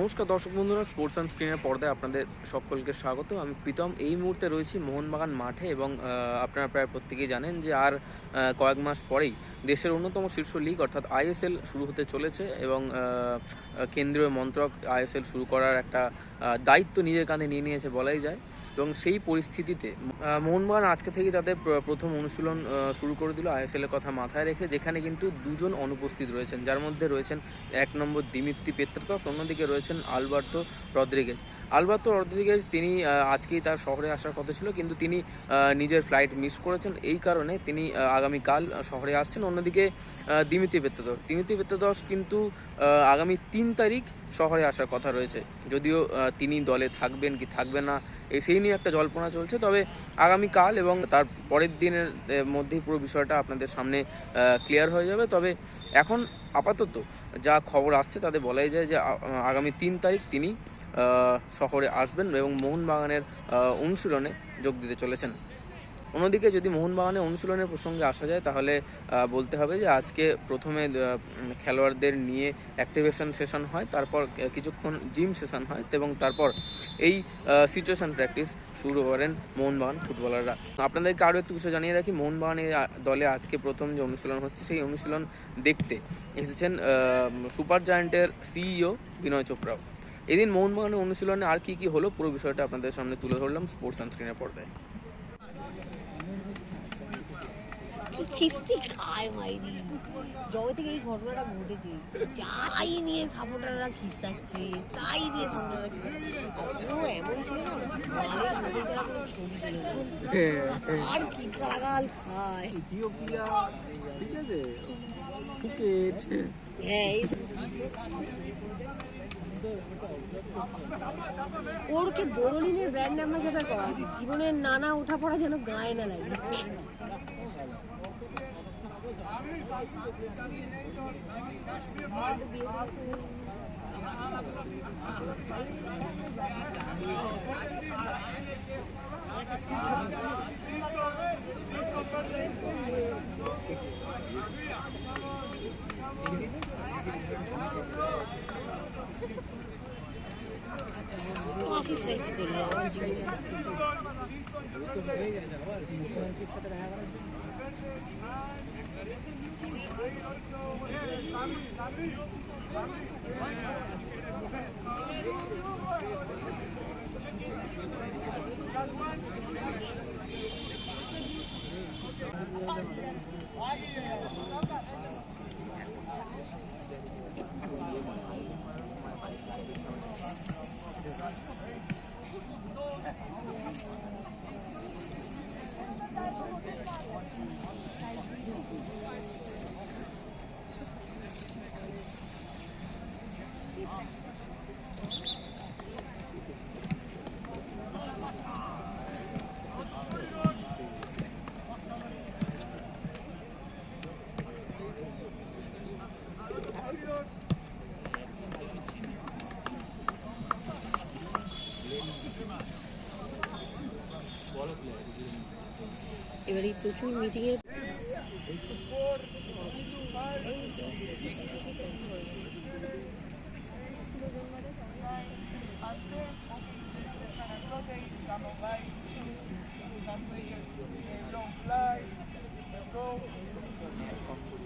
নমস্কার দর্শক বন্ধুরা স্পোর্টস অন স্ক্রিনের পর্দায় আপনাদের সকলকে স্বাগত। আমি প্রীতম। এই মুহূর্তে রয়েছি মোহনবাগান মাঠে এবং আপনারা প্রায় প্রত্যেকেই জানেন যে আর কয়েক মাস পরেই দেশের অন্যতম শীর্ষ লিগ অর্থাৎ আইএসএল শুরু হতে চলেছে এবং কেন্দ্রীয় মন্ত্রক আইএসএল শুরু করার একটা দায়িত্ব নিজের কাঁধে নিয়ে নিয়েছে বলাই যায় এবং সেই পরিস্থিতিতে মোহনবাগান আজকে থেকেই তাদের প্রথম অনুশীলন শুরু করে দিল আইএসএল এর কথা মাথায় রেখে, যেখানে কিন্তু দুজন অনুপস্থিত রয়েছেন। যার মধ্যে রয়েছেন এক নম্বর দিমিত্তি পেত্রাতস অন্যদিকে রয়েছেন আলবার্তো রদ্রিগেজ। আলবার্তো রদ্রিগেজ তিনি আজকেই তার শহরে আসার কথা ছিল, কিন্তু তিনি নিজের ফ্লাইট মিস করেছেন। এই কারণে তিনি আগামীকাল শহরে আসছেন। অন্যদিকে দিমিতি দিমিত্রি দিমিতি পেত্রাদস কিন্তু আগামী তিন তারিখ শহরে আসার কথা রয়েছে। যদিও তিনি দলে থাকবেন কি থাকবেন না এই সেই নিয়ে একটা জল্পনা চলছে। তবে আগামীকাল এবং তার পরের দিনের মধ্যেই পুরো বিষয়টা আপনাদের সামনে ক্লিয়ার হয়ে যাবে। তবে এখন আপাতত যা খবর আসছে, তাতে বলাই যায় যে আগামী তিন তারিখ তিনি শহরে আসবেন এবং মোহনবাগানের অনুশীলনে যোগ দিতে চলেছেন। অন্যদিকে যদি মোহনবাগানের অনুশীলনের প্রসঙ্গে আসা যায়, তাহলে বলতে হবে যে আজকে প্রথমে খেলোয়াড়দের নিয়ে অ্যাক্টিভেশন সেশন হয়, তারপর কিছুক্ষণ জিম সেশন হয় এবং তারপর এই সিচুয়েশন প্র্যাকটিস শুরু করেন মোহনবাগান ফুটবলাররা আপনাদেরকে আরও একটু বিষয় জানিয়ে রাখি মোহনবাগানের দলে আজকে প্রথম যে অনুশীলন হচ্ছে, সেই অনুশীলন দেখতে এসেছেন সুপার জায়ান্টের সিইও বিনয় চোপড়াও। এদিন মোহনবাগানের অনুশীলনে আর কি কি হলো, পুরো বিষয়টা আপনাদের সামনে তুলে ধরলাম স্পোর্টস সানস্ক্রিনের পর্দায় কি খিস্তি খায় মাইরি। জবে থেকে এই ঘটনাটা ঘটেছে। যাই নিয়ে সাপোর্টাররা খিস্তাচ্ছে তাই নিয়ে সাপোর্টাররা খিস্তাচ্ছে। আর এমন ছিল না মালের ছাড়া কোনো ছবি তুলে আর কি গালাগাল খায়। ইথিওপিয়া ঠিক আছে? ফুকেট। হ্যাঁ এই ওরকে বোরোলিনের ব্র্যান্ড অ্যাম্বাসেডার করা জীবনের নানা ওঠা পড়া যেন গায়ে না লাগে। తీసుకోండి Why do you? এবার এই প্রচুর মিটিংয়ের Don't fly, don't.